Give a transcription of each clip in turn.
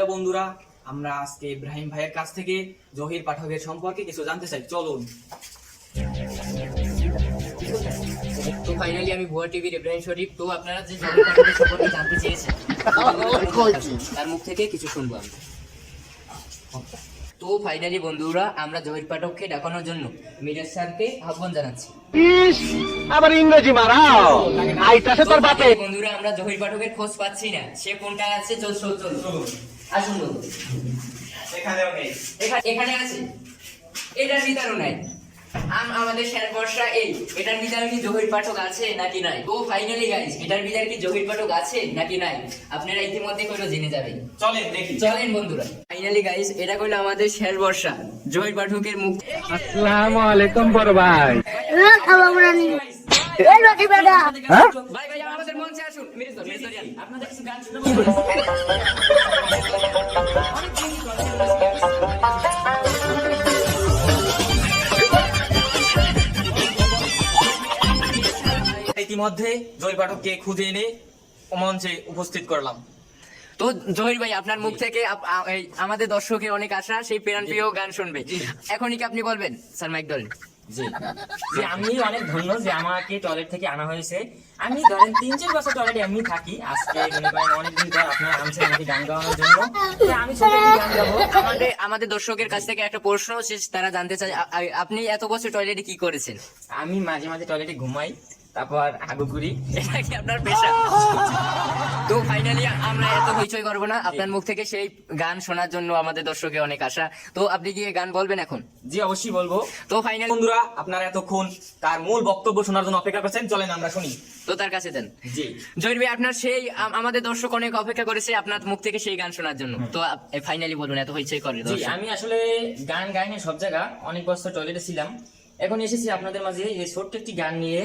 Hello বন্ধুরা আমরা আজকে ইব্রাহিম ভাইয়ের কাছ থেকে জহির পাঠকের সম্পর্কে কিছু জানতে চাই। চলুন। তো ফাইনালি আমি ভুয়া টিভির ইব্রাহিম শরীফ তো আপনারা যে জগৎ পাঠকের সম্পর্কে জানতে চেয়েছেন তার মুখ থেকে কিছু শুনব আমরা। তো ফাইনালি বন্ধুরা আমরা জহির পাঠককে ডাকানোর জন্য মিরাজ স্যারকে আহ্বান জানাচ্ছি। আবার ইংরেজি মারাও। আইতাছে তোর বাপে। বন্ধুরা আমরা জহির পাঠকের খোঁজ পাচ্ছি না। সে কোনটা আছে? চল চল চল। আসুন বন্ধু এখানেও নেই। এখানে আছে? এটার ভিতরও নাই। আম- আমাদের স্যার বর্ষা এই এটার ভিতরে কি জহির পাঠক আছে নাকি নাই? তো ফাইনালি গাইস এটার ভিতরে কি জহির পাঠক আছে নাকি নাই? আপনারা ইতিমধ্যে কইলো জেনে যাবেন। চলেন দেখি। চলেন বন্ধুরা। ফাইনালি গাইস এটা কইলো আমাদের শের বর্ষা জহির পাঠকের মুখ। আসসালামু আলাইকুম বড় ভাই। হ্যাঁ? ভাই ভাই আমাদের মঞ্চে আসুন। মিরিজ মিরিজ আপনাদের কিছু গান শোনাবো ইতিমধ্যে জহির পাঠককে খুঁজে এনে মঞ্চে উপস্থিত করলাম। তো জহির ভাই আপনার মুখ থেকে আমাদের দর্শকের অনেক আশা সেই প্রেরণ প্রিয় গান শুনবে। এখনই কি আপনি বলবেন স্যার মাইক ধরেন জি আমি অনেক ধন্য যে আমাকে টয়লেট থেকে আনা হয়েছে। আমি ধরেন তিন চার বছর টয়লেটে এমনি থাকি। আজকে মনে করেন অনেকদিন পর আপনারা আনছেন আমাকে গান গাওয়ানোর জন্য। আমি ছোট গান গাবো। আমাদের আমাদের দর্শকের কাছ থেকে একটা প্রশ্ন শেষ তারা জানতে চায় আপনি এত বছর টয়লেটে কি করেছেন? আমি মাঝে মাঝে টয়লেটে ঘুমাই। তারপর করি এটা কি আপনার পেশা। তো ফাইনালি আমরা এত হইচই করব না আপনার মুখ থেকে সেই গান শোনার জন্য আমাদের দর্শকের অনেক আশা। তো আপনি কি গান বলবেন এখন? জি অবশ্যই বলব। তো ফাইনাল বন্ধুরা আপনারা এতক্ষণ তার মূল বক্তব্য শোনার জন্য অপেক্ষা করছেন। চলেন আমরা শুনি। তো তার কাছে দেন। জি। জহির ভাই আপনার সেই আমাদের দর্শক অনেক অপেক্ষা করেছে আপনার মুখ থেকে সেই গান শোনার জন্য। তো ফাইনালি বলুন এত হইচই করে জি দর্শক। আমি আসলে গান গাইনি সব জায়গা অনেক বছর টয়লেটে ছিলাম। এখন এসেছি আপনাদের মাঝে এই ছোট্ট একটি গান নিয়ে।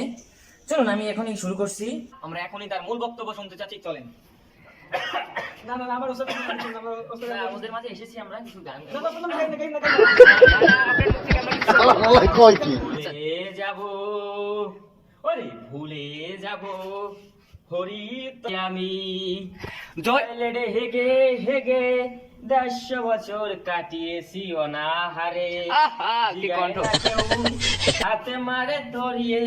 চলুন আমি এখনই শুরু করছি আমরা এখনই তার মূল বক্তব্য শুনতে চাচ্ছি চলেন ওদের মাঝে এসেছি আমরা কিছু গান ভুলে যাব ওরে ভুলে যাব হরি আমি টয়লেটে হেগে হেগে দেড়শো বছর কাটিয়েছি অনাহারে আহা, কি কণ্ঠ। হাতে মারে ধরিয়ে